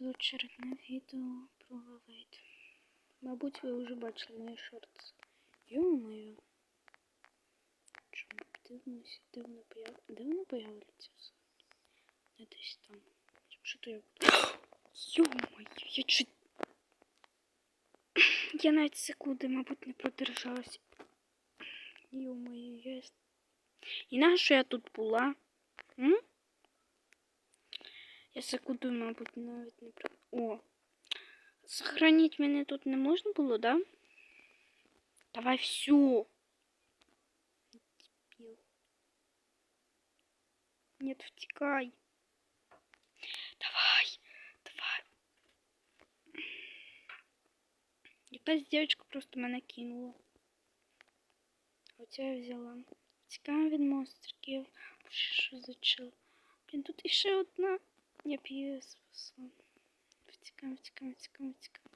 з очередне відео про Вавейт. Мабуть, ви вже бачили мої шорти. Йо-моє. Чому дивимося, де воно появ... Де воно появляться? Не десь там. Що то я буду? Йо-моє, я чуть... Я навіть секунди, мабуть, не продержалася. Йо-моє, я... І на що я тут була? М? Я секунду, мабуть, навіть не про. О! Сохранить мене тут не можна було, да? Давай всю. Дебил. Нет, втекай. Давай, давай. Якась дівчинка просто мене кинула. Оця я взяла. Втікаємо від монстриків. Що за чел? Блін, тут іще одна. Я б її спасла. Втікаємо, втікаємо, втікаємо, втікаємо.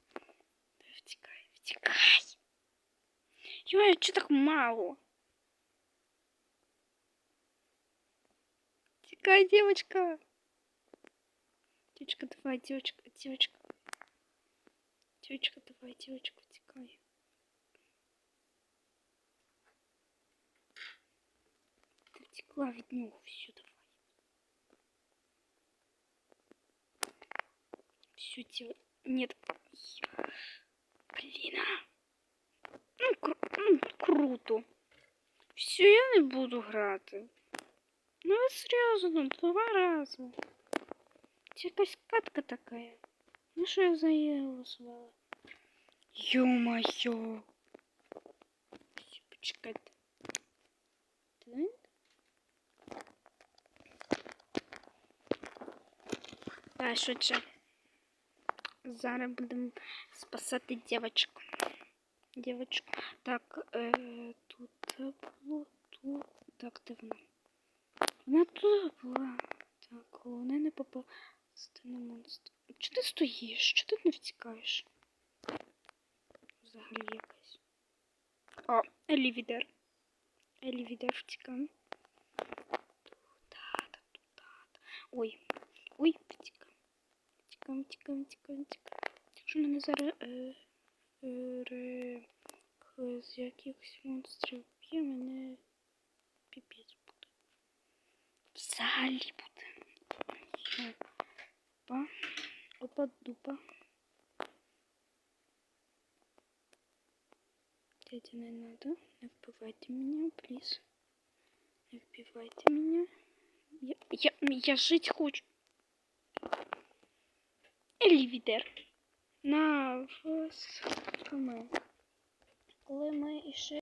Давай, Втікай, втікай. Йой, чого так мало? Втікай, девочка. Девочка, давай, девочка, девочка. Девочка, давай, девочка, втікай. Ти втекла від нього, все, давай. Все, дел... Нет. Блин. а. Ну, кру- ну, круто. Все, я не буду грати. Ну, ви серйозно, два рази. Це якась катка така. Ну, що я за її голосувала? Ё-моё. Почекайте. Так. Так, швидше. Зараз будемо спасати дівчинку. Дівчинку. Так, е, тут було, тут. Так, де вона? Вона тут була. Так, головне не попасти на монстра. Чого ти стоїш? Чого ти не втікаєш? Взагалі якась. О, елівідер. Елівідер втікав. Ой, ой, втікав. Тікам, тікам, тікам, тікам. Якщо мене зараз е, е, ре, з якихось монстрів б'є, мене піпець буде. Взагалі буде. Опа. Опа, дупа. Дядя, не надо. Не вбивайте меня, плиз. Не вбивайте меня. Я, я, я жить хочу. Елівідер. На вас. Коли ми іще